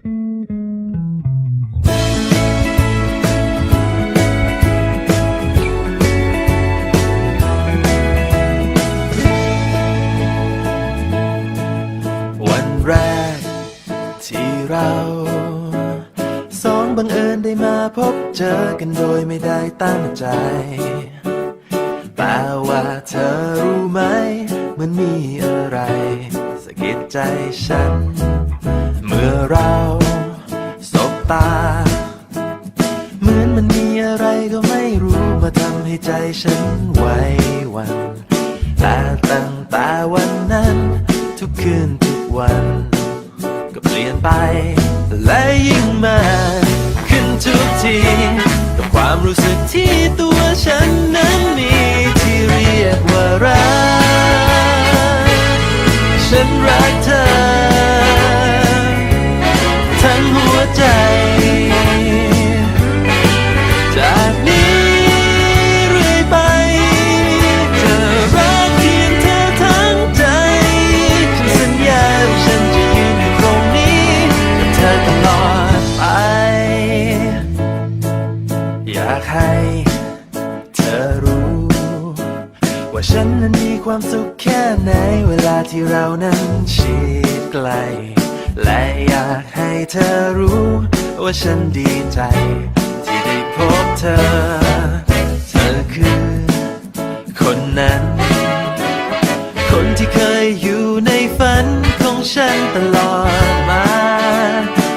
วันแรกที่เราสองบังเอิญได้มาพบเจอกันโดยไม่ได้ตั้งใจ แต่ว่าเธอรู้ไหม มันมีอะไรสะกิดใจฉัน อเราสบตา เหมือนมันมีอะไรก็ไม่รู้มาทำให้ใจฉันไหวหวันแต่ตั้งแต่วันนั้น ทุกคืนทุกวัน ก็เปลี่ยนไปและยิ่งมาขึ้นทุกทีกับความรู้สึกที่ตัวฉันนั้น จากนี้เรื่อยไปจะรักเพียงเธอทั้งใจ ฉันสัญญาว่าฉันจะยืนอยู่ตรงนี้กับเธอตลอดไป อยากให้เธอรู้ ว่าฉันนั้นมีความสุขแค่ไหน เวลาที่เรานั้นชิดไกล และอยากให้เธอรู้ว่าฉันดีใจ ที่ได้พบเธอ เธอคือ คนนั้น คนที่เคยอยู่ในฝันของฉันตลอดมา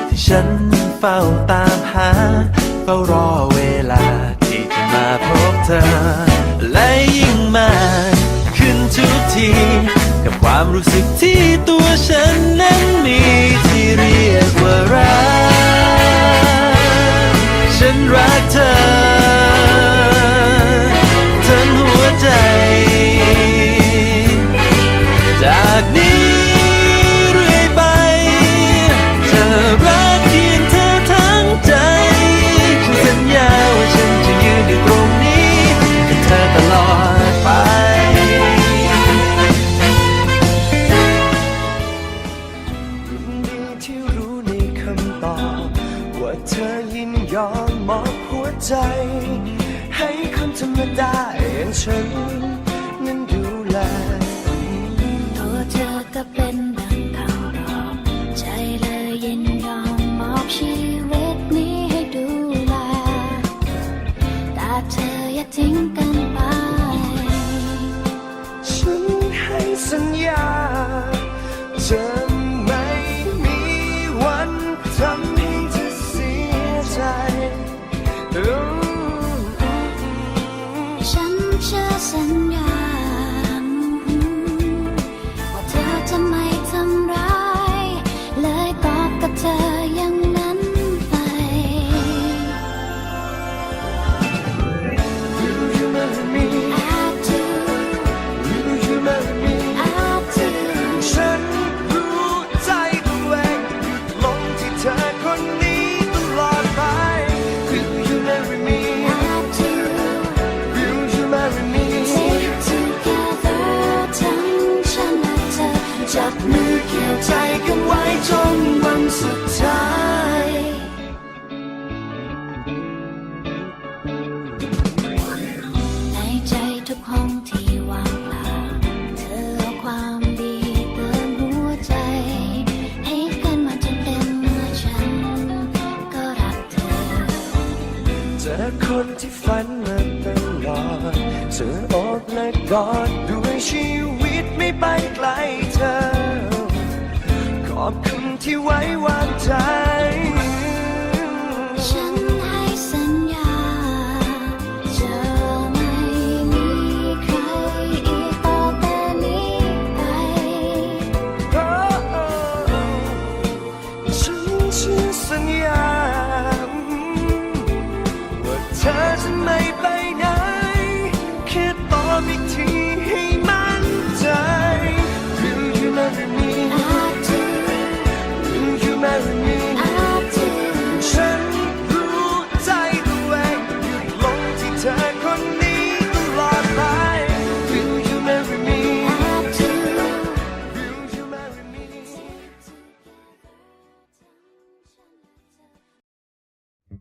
ที่ฉันเฝ้าตามหา เฝ้ารอเวลาที่จะมาพบเธอ และยิ่งมาขึ้นทุกที กับความรู้สึกที่ตัวฉันนั้นมี รักเธอ ใจให้คนธรรมดาอย่างฉันนั้นดูแลตัวเธอก็เป็นดังคำตอบใจเลยยินยอมมอบชีวิตนี้ให้ดูแลแต่เธออย่าทิ้งกันไป ฉันให้สัญญาจะ คนที่ฝันมาตลอดเธออกและกอดด้วยชีวิตไม่ไปไกลเธอ ขอบคุณที่ไว้วางใจ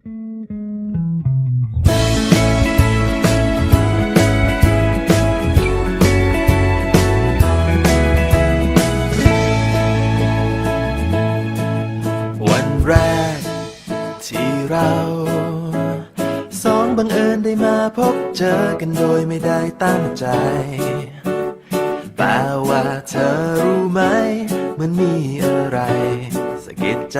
วันแรกที่เราสองบังเอิญได้มาพบเจอกันโดยไม่ได้ตั้งใจ แต่ว่าเธอรู้ไหม มันมีอะไรสะกิดใจ